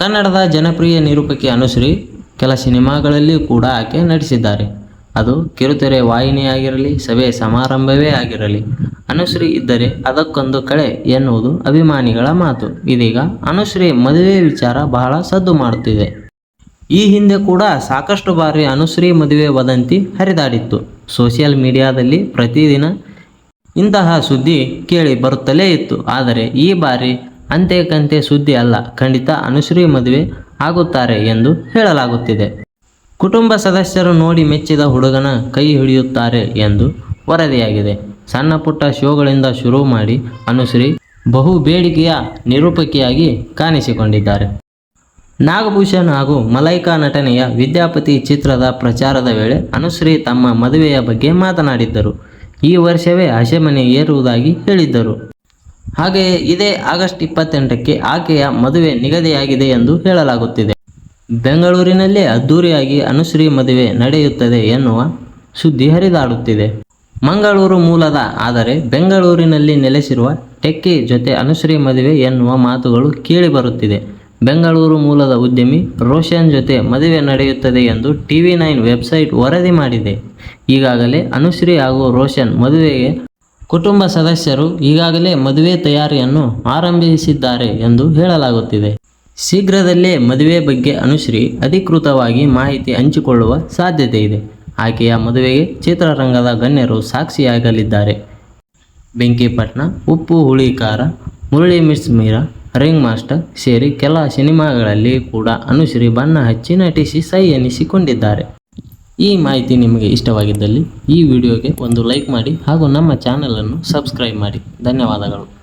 ಕನ್ನಡದ ಜನಪ್ರಿಯ ನಿರೂಪಕಿ ಅನುಶ್ರೀ ಕೆಲ ಸಿನಿಮಾಗಳಲ್ಲಿ ಕೂಡ ಆಕೆ ನಟಿಸಿದ್ದಾರೆ. ಅದು ಕಿರುತೆರೆ ವಾಹಿನಿಯಾಗಿರಲಿ ಸಭೆ ಸಮಾರಂಭವೇ ಆಗಿರಲಿ, ಅನುಶ್ರೀ ಇದ್ದರೆ ಅದಕ್ಕೊಂದು ಕಳೆ ಎನ್ನುವುದು ಅಭಿಮಾನಿಗಳ ಮಾತು. ಇದೀಗ ಅನುಶ್ರೀ ಮದುವೆ ವಿಚಾರ ಬಹಳ ಸದ್ದು ಮಾಡುತ್ತಿದೆ. ಈ ಹಿಂದೆ ಕೂಡ ಸಾಕಷ್ಟು ಬಾರಿ ಅನುಶ್ರೀ ಮದುವೆ ವದಂತಿ ಹರಿದಾಡಿತ್ತು. ಸೋಷಿಯಲ್ ಮೀಡಿಯಾದಲ್ಲಿ ಪ್ರತಿದಿನ ಇಂತಹ ಸುದ್ದಿ ಕೇಳಿ ಬರುತ್ತಲೇ ಇತ್ತು. ಆದರೆ ಈ ಬಾರಿ ಅಂತೆ ಕಂತೆ ಸುದ್ದಿ ಅಲ್ಲ. ಖಂಡಿತ ಅನುಶ್ರೀ ಮದುವೆ ಆಗುತ್ತಾರೆ ಎಂದು ಹೇಳಲಾಗುತ್ತಿದೆ. ಕುಟುಂಬ ಸದಸ್ಯರು ನೋಡಿ ಮೆಚ್ಚಿದ ಹುಡುಗನ ಕೈ ಹಿಡಿಯುತ್ತಾರೆ ಎಂದು ವರದಿಯಾಗಿದೆ. ಸಣ್ಣ ಪುಟ್ಟ ಶೋಗಳಿಂದ ಶುರು ಮಾಡಿ ಅನುಶ್ರೀ ಬಹು ಬೇಡಿಕೆಯ ನಿರೂಪಕಿಯಾಗಿ ಕಾಣಿಸಿಕೊಂಡಿದ್ದಾರೆ. ನಾಗಭೂಷಣ್ ಹಾಗೂ ಮಲೈಕಾ ನಟನೆಯ ವಿದ್ಯಾಪತಿ ಚಿತ್ರದ ಪ್ರಚಾರದ ವೇಳೆ ಅನುಶ್ರೀ ತಮ್ಮ ಮದುವೆಯ ಬಗ್ಗೆ ಮಾತನಾಡಿದ್ದರು. ಈ ವರ್ಷವೇ ಹಸೆಮನೆ ಏರುವುದಾಗಿ ಹೇಳಿದ್ದರು. ಹಾಗೆಯೇ ಇದೇ ಆಗಸ್ಟ್ ಇಪ್ಪತ್ತೆಂಟಕ್ಕೆ ಆಕೆಯ ಮದುವೆ ನಿಗದಿಯಾಗಿದೆ ಎಂದು ಹೇಳಲಾಗುತ್ತಿದೆ. ಬೆಂಗಳೂರಿನಲ್ಲೇ ಅದ್ದೂರಿಯಾಗಿ ಅನುಶ್ರೀ ಮದುವೆ ನಡೆಯುತ್ತದೆ ಎನ್ನುವ ಸುದ್ದಿ ಹರಿದಾಡುತ್ತಿದೆ. ಮಂಗಳೂರು ಮೂಲದ ಆದರೆ ಬೆಂಗಳೂರಿನಲ್ಲಿ ನೆಲೆಸಿರುವ ಟೆಕ್ಕಿ ಜೊತೆ ಅನುಶ್ರೀ ಮದುವೆ ಎನ್ನುವ ಮಾತುಗಳು ಕೇಳಿಬರುತ್ತಿದೆ ಬೆಂಗಳೂರು ಮೂಲದ ಉದ್ಯಮಿ ರೋಷನ್ ಜೊತೆ ಮದುವೆ ನಡೆಯುತ್ತದೆ ಎಂದು ಟಿವಿ ನೈನ್ ವೆಬ್ಸೈಟ್ ವರದಿ ಮಾಡಿದೆ. ಈಗಾಗಲೇ ಅನುಶ್ರೀ ಹಾಗೂ ರೋಷನ್ ಮದುವೆಗೆ ಕುಟುಂಬ ಸದಸ್ಯರು ಈಗಾಗಲೇ ಮದುವೆ ತಯಾರಿಯನ್ನು ಆರಂಭಿಸಿದ್ದಾರೆ ಎಂದು ಹೇಳಲಾಗುತ್ತಿದೆ. ಶೀಘ್ರದಲ್ಲೇ ಮದುವೆ ಬಗ್ಗೆ ಅನುಶ್ರೀ ಅಧಿಕೃತವಾಗಿ ಮಾಹಿತಿ ಹಂಚಿಕೊಳ್ಳುವ ಸಾಧ್ಯತೆ ಇದೆ. ಆಕೆಯ ಮದುವೆಗೆ ಚಿತ್ರರಂಗದ ಗಣ್ಯರು ಸಾಕ್ಷಿಯಾಗಲಿದ್ದಾರೆ. Benkipatna Uppu Huli Khara, Murali miss Meera, ring master ಸೇರಿ ಕೆಲ ಸಿನಿಮಾಗಳಲ್ಲಿ ಕೂಡ ಅನುಶ್ರೀ ಬಣ್ಣ ಹಚ್ಚಿ ನಟಿಸಿ ಸೈ ಎನಿಸಿಕೊಂಡಿದ್ದಾರೆ. ಈ ಮಾಹಿತಿ ನಿಮಗೆ ಇಷ್ಟವಾಗಿದ್ದಲ್ಲಿ ಈ ವಿಡಿಯೋಗೆ ಒಂದು ಲೈಕ್ ಮಾಡಿ ಹಾಗೂ ನಮ್ಮ ಚಾನಲನ್ನು ಸಬ್ಸ್ಕ್ರೈಬ್ ಮಾಡಿ. ಧನ್ಯವಾದಗಳು.